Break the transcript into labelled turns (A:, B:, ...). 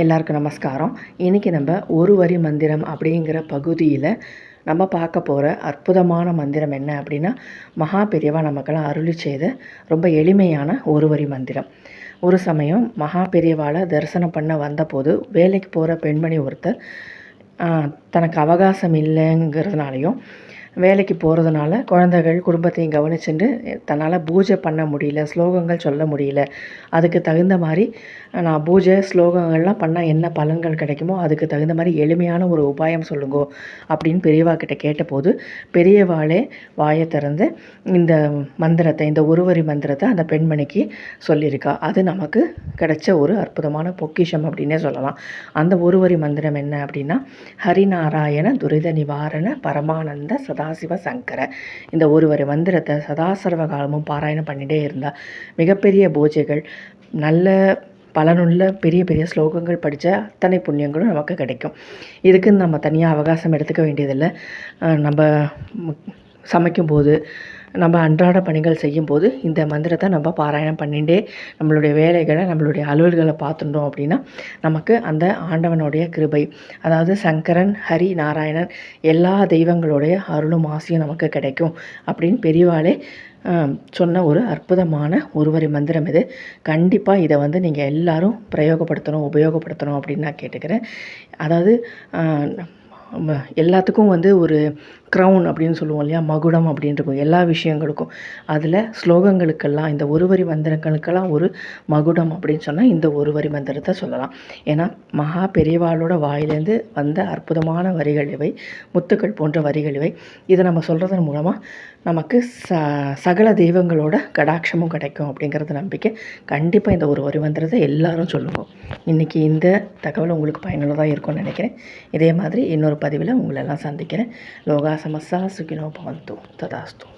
A: எல்லாருக்கும் நமஸ்காரம். இன்றைக்கி நம்ம ஒரு வரி மந்திரம் அப்படிங்கிற பகுதியில் நம்ம பார்க்க போகிற அற்புதமான மந்திரம் என்ன அப்படின்னா மகா பெரியவா நமக்கெல்லாம் அருளி செய்த ரொம்ப எளிமையான ஒரு வரி மந்திரம். ஒரு சமயம் மகா பெரியவாளை தரிசனம் பண்ண வந்தபோது வேலைக்கு போகிற பெண்மணி ஒருத்தர் தனக்கு அவகாசம் இல்லைங்கிறதுனாலையும் வேலைக்கு போகிறதுனால குழந்தைகள் குடும்பத்தையும் கவனிச்சுட்டு தன்னால் பூஜை பண்ண முடியல ஸ்லோகங்கள் சொல்ல முடியல. அதுக்கு தகுந்த மாதிரி நான் பூஜை ஸ்லோகங்கள்லாம் பண்ணால் என்ன பலன்கள் கிடைக்குமோ அதுக்கு தகுந்த மாதிரி எளிமையான ஒரு உபாயம் சொல்லுங்கோ அப்படின்னு பெரியவா கிட்ட கேட்டபோது பெரியவாளே வாயை திறந்து இந்த மந்திரத்தை இந்த ஒருவரி மந்திரத்தை அந்த பெண்மணிக்கு சொல்லியிருக்கா. அது நமக்கு கிடைச்ச ஒரு அற்புதமான பொக்கிஷம் அப்படின்னே சொல்லலாம். அந்த ஒருவரி மந்திரம் என்ன அப்படின்னா ஹரிநாராயண துரித நிவாரண பரமானந்த சதா சங்கர. இந்த ஒருவர் மந்திரத்தை சதாசர்வ காலமும் பாராயணம் பண்ணிகிட்டே இருந்தால் மிகப்பெரிய பூஜைகள் நல்ல பலனுள்ள பெரிய பெரிய ஸ்லோகங்கள் படித்த அத்தனை புண்ணியங்களும் நமக்கு கிடைக்கும். இதுக்குன்னு நம்ம தனியாக அவகாசம் எடுத்துக்க வேண்டியதில்லை. நம்ம சமைக்கும்போது நம்ம அன்றாட பணிகள் செய்யும்போது இந்த மந்திரத்தை நம்ம பாராயணம் பண்ணிகிட்டே நம்மளுடைய வேலைகளை நம்மளுடைய அலுவல்களை பார்த்துட்டோம் அப்படின்னா நமக்கு அந்த ஆண்டவனுடைய கிருபை அதாவது சங்கரன் ஹரி நாராயணன் எல்லா தெய்வங்களுடைய அருளும் ஆசையும் நமக்கு கிடைக்கும் அப்படின்னு பெரியவாளே சொன்ன ஒரு அற்புதமான ஒருவரி மந்திரம் இது. கண்டிப்பாக இதை வந்து நீங்கள் எல்லோரும் பிரயோகப்படுத்தணும் உபயோகப்படுத்தணும் அப்படின்னு நான் கேட்டுக்கிறேன். அதாவது எல்லாத்துக்கும் வந்து ஒரு க்ரௌன் அப்படின்னு சொல்லுவோம் இல்லையா? மகுடம் அப்படின்ட்டு இருக்கும். எல்லா விஷயங்களுக்கும். அதில் ஸ்லோகங்களுக்கெல்லாம் இந்த ஒருவரி மந்திரங்களுக்கெல்லாம் ஒரு மகுடம் அப்படின்னு சொன்னால் இந்த ஒருவரி மந்திரத்தை சொல்லலாம். ஏன்னா மகா பெரியவாளோட வாயிலேருந்து வந்த அற்புதமான வரிகள் இவை. முத்துக்கள் போன்ற வரிகள் இவை. இதை நம்ம சொல்கிறதன் மூலமாக நமக்கு ச சகல தெய்வங்களோட கடாட்சமும் கிடைக்கும் அப்படிங்கிறது நம்பிக்கை. கண்டிப்பாக இந்த ஒரு வரி மந்திரத்தை எல்லாரும் சொல்லுவோம் இன்றைக்கி இந்த தகவல் உங்களுக்கு பயனுள்ளதாக இருக்கும்னு நினைக்கிறேன். இதே மாதிரி இன்னொரு பதிவில் உங்களெல்லாம் சந்திக்கிறேன். லோகா Sama-sama sa Suginoo Bhavantu. Tadastu.